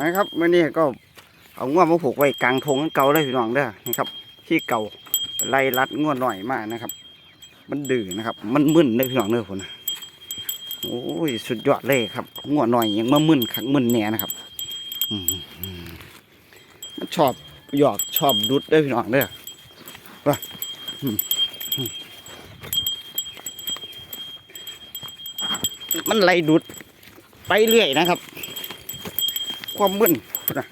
นะครับมื่อนี้ก็เอาง่วมาผูกไว้กลางทงเก่าเลยพี่น้องเด้อนะครับ ที่เก่าไล่รัดง่วหน่อยมากนะครับ มันดื้อนะครับ มันมึนเลยพี่น้องเด้อคนะโอ้ยสุดยอดเลยครับง่วหน่อยยังมามึนขังมึนแหน่นะครับมันชอบหยอกชอบดุดเด้พี่น้องเด้อว่ามันไล่ดุดไปเรื่อยนะครับ ความมึนพุ่นนะ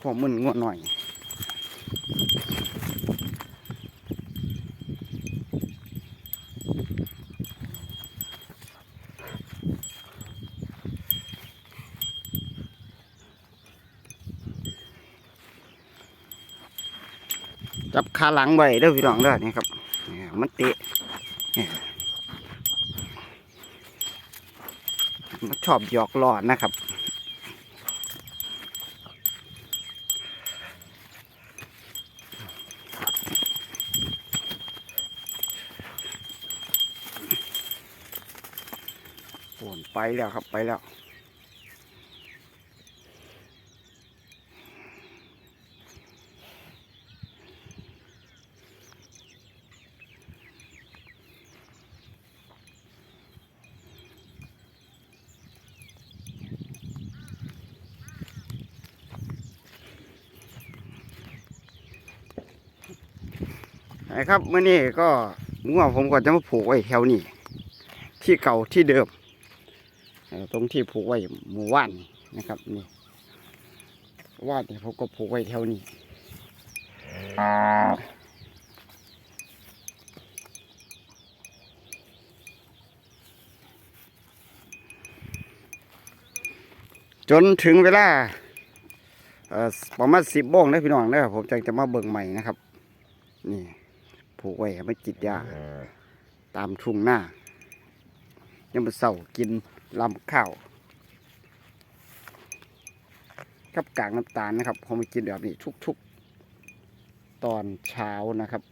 ความมึนง่วหน่อยจับขาหลังไว้เด้อพี่น้องเด้อนี่ครับ มันเตะนี่มัน ชอบหยอกล้อนะครับโอนไปแล้วครับไปแล้ว นะครับเมื่อนี้ก็ง่วผมก็จะมาผูกไว้แถวนี้ ที่เก่าที่เดิมตรงที่ผูกไว้หมู่ว่านนะครับนี่ว่านนี่ผมก็ผูกไว้แถวนี้จนถึงเวลาประมาณสิบโมงนะพี่น้องนะผมจะจะมาเบิ่งใหม่นะครับ นี่ ผูกไว้ให้มันจิตยาตามทุ่งหน้ายังมาเสากินลำข้าวกับกากน้ำตาลนะครับผมไปกินแบบนี้ทุก ๆ ตอนเช้านะครับ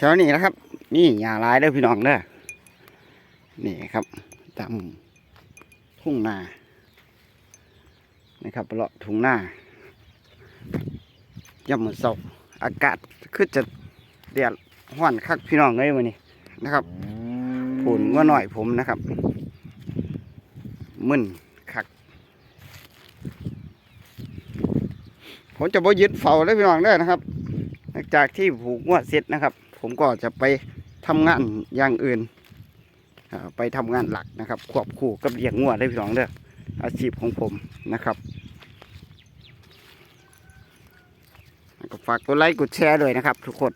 แถวนี้นะครับ นี่หญ้าลายเด้อพี่น้องเด้อนี่ครับตามทุ่งนานะครับเลาะทุ่งนาย่ำมือเสาอากาศคือจะเดือดห้อนคักพี่น้องเลยวันนี้นะครับผุนว่าหน่อยผมนะครับ มึนคัก ผมจะบ่ยึดเฝ้าเลยพี่น้องเด้นะครับ หลังจากที่ผูกงวดเสร็จนะครับ ผมก็จะไปทำงานอย่างอื่นไปทำงานหลักนะครับควบคู่กับเลี้ยงงวดได้พี่น้องเด้ออาชีพของผมนะครับก็ฝากกดไลค์กดแชร์ด้วยนะครับ ทุกคน